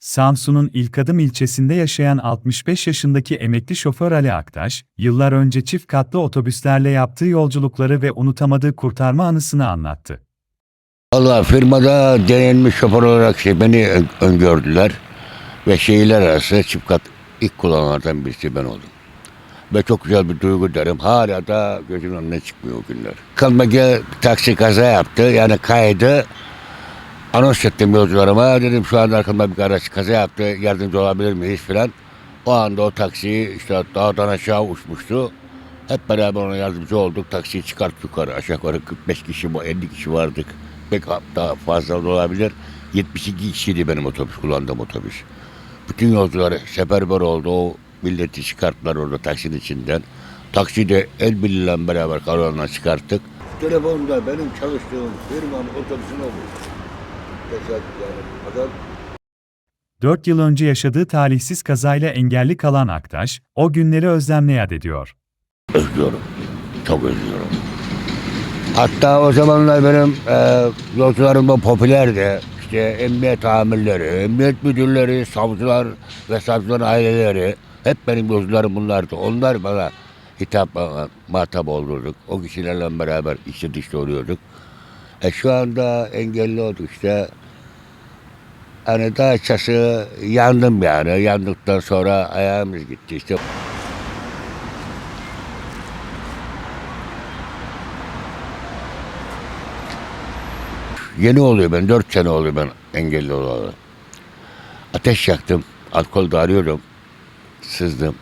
Samsun'un İlkadım ilçesinde yaşayan 65 yaşındaki emekli şoför Ali Aktaş, yıllar önce çift katlı otobüslerle yaptığı yolculukları ve unutamadığı kurtarma anısını anlattı. Valla firmada denenmiş şoför olarak şey beni ön- öngördüler. Ve şehirler arası çift kat ilk kullananlardan birisi ben oldum. Ve çok güzel bir duygu derim. Hala da gözümün önüne çıkmıyor o günler. Kalmacı taksi kaza yaptı. Yani kaydı. Anons ettim yolcularıma. Dedim şu anda arkamda bir araç kaza yaptı. Yardımcı olabilir miyiz filan. O anda o taksi işte dağdan aşağı uçmuştu. Hep beraber ona yardımcı olduk. Taksiyi çıkart yukarı. Aşağı yukarı 45 kişi, 50 kişi vardık. Pek daha fazla da olabilir. 72 kişiydi benim otobüs, kullandığım otobüs. Bütün yolcular seferber oldu. O milleti çıkarttılar orada taksinin içinden. Takside el birliğiyle beraber karavana çıkarttık. Telefonda benim çalıştığım firmanın otobüsüne olmuş. Tesadüf yani. Adam 4 yıl önce yaşadığı talihsiz kazayla engelli kalan Aktaş, o günleri özlemle yad ediyor. özlüyorum. Çok özlüyorum. Hatta o zamanlar benim e, yolcularım da popülerdi. İşte emniyet amirleri, emniyet müdürleri, savcılar ve savcıların aileleri hep benim yolcularım bunlardı. Onlar bana hitap, bana muhatap olurduk. O kişilerle beraber içi dışta oluyorduk. E şu anda engelli olduk işte. Hani daha açıkçası yandım yani. Yandıktan sonra ayağımız gitti işte. Yeni oluyor ben, dört sene oluyor ben engelli olalı. Ateş yaktım, alkol arıyorum, sızdım.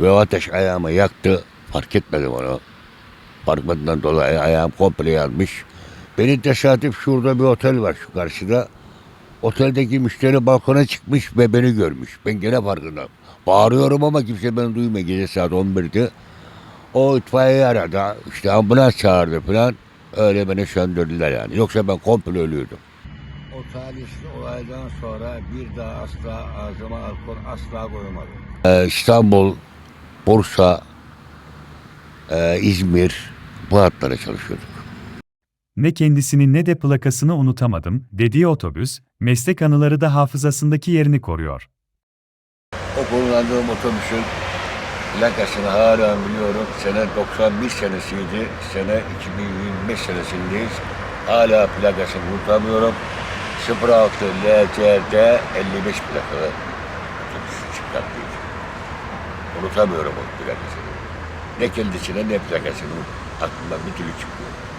Ve o ateş ayağımı yaktı, fark etmedim onu. Etmediğinden dolayı ayağım komple yanmış. Benim tesadüf şurada bir otel var şu karşıda. Oteldeki müşteri balkona çıkmış ve beni görmüş. Ben gene farkındayım. Bağırıyorum ama kimse beni duymuyor. Gece saat 11'di. O itfaiye aradı. işte ambulans çağırdı falan. Öyle beni söndürdüler yani. Yoksa ben komple ölüyordum. O talihsiz olaydan sonra bir daha asla ağzıma alkol asla koymadım. Ee, İstanbul, Bursa, e, İzmir bu hatlara çalışıyorduk. Ne kendisini ne de plakasını unutamadım, dediği otobüs, meslek anıları da hafızasındaki yerini koruyor. O kullandığım otobüsün plakasını hala biliyorum. Sene 91 senesiydi. Sene 2025 senesindeyiz. Hala plakasını unutamıyorum. 06 LCD 55 plakalı otobüs çıkarttıydı. Unutamıyorum o plakasını. Ne kendisine ne plakasını aklımdan bir türlü çıkmıyor.